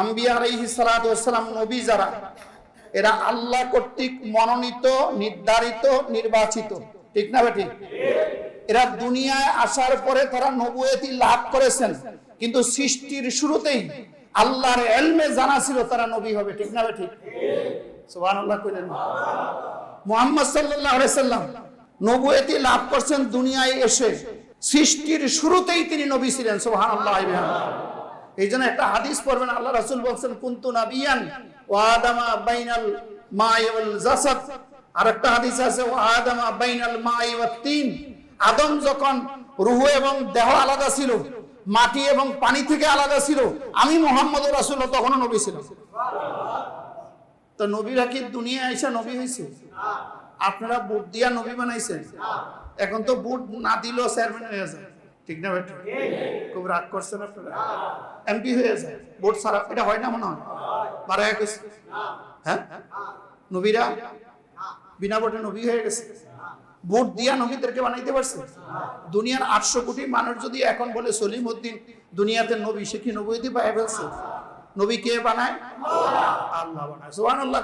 আম্বিয়া আলাইহি সালাম নবী যারা, এরা আল্লাহ কর্তৃক মনোনীত, নির্ধারিত, নির্বাচিত। ঠিক না বেটি? এরা দুনিয়ায় আসার পরে তারা নবুয়তি লাভ করেছেন। কিন্তু সৃষ্টির শুরুতেই আল্লাহর এলমে জানা ছিল তারা নবী হবে। ঠিক না বেটি? সুবহানাল্লাহ কইলেন। মুহাম্মদ আলাইহি সাল্লাম নবুয়তি লাভ করছেন দুনিয়ায় এসে। সৃষ্টির শুরুতেই তিনি নবী ছিলেন। সোহান বিহামদিহি। এই জন্য একটা হাদিস পড়বেন, আল্লাহ রাসূল বলছেন, কুনতু নাবিয়ান ওয়া আদামা বাইনাল মাই জাসাদ। আর একটা হাদিস আছে ওয়া আদামা বাইনাল মাই তিন। আদম যখন রূহ এবং দেহ আলাদা ছিল, মাটি এবং পানি থেকে আলাদা ছিল, আমি মোহাম্মদ রাসূল তখনও নবী ছিলাম। তো নবীরা কি দুনিয়া এসে নবী হয়েছে? আপনারা বুট দিয়া নবী বানাইছেন। এখন তো বুট না দিলেও চেয়ারম্যান হয়ে যায় ঠিক না বেটা খুব রাগ করছেন আপনারা? এমপি হয়ে যায়। ভোট ছাড়া এটা হয় না মনে হয়? বারা গেছে? হ্যাঁ? নবীরা? বিনা ভোটে নবী হয়ে গেছে? ভোট দিয়া নবীদেরকে বানাইতে পারছে? দুনিয়ার আটশো কোটি মানুষ যদি এখন বলে সলিম উদ্দিন দুনিয়াতে নবী সে কি নবীতে পায় ফেলছে? নবী কে বানায়? আল্লাহ। বানায়। সোহান আল্লাহ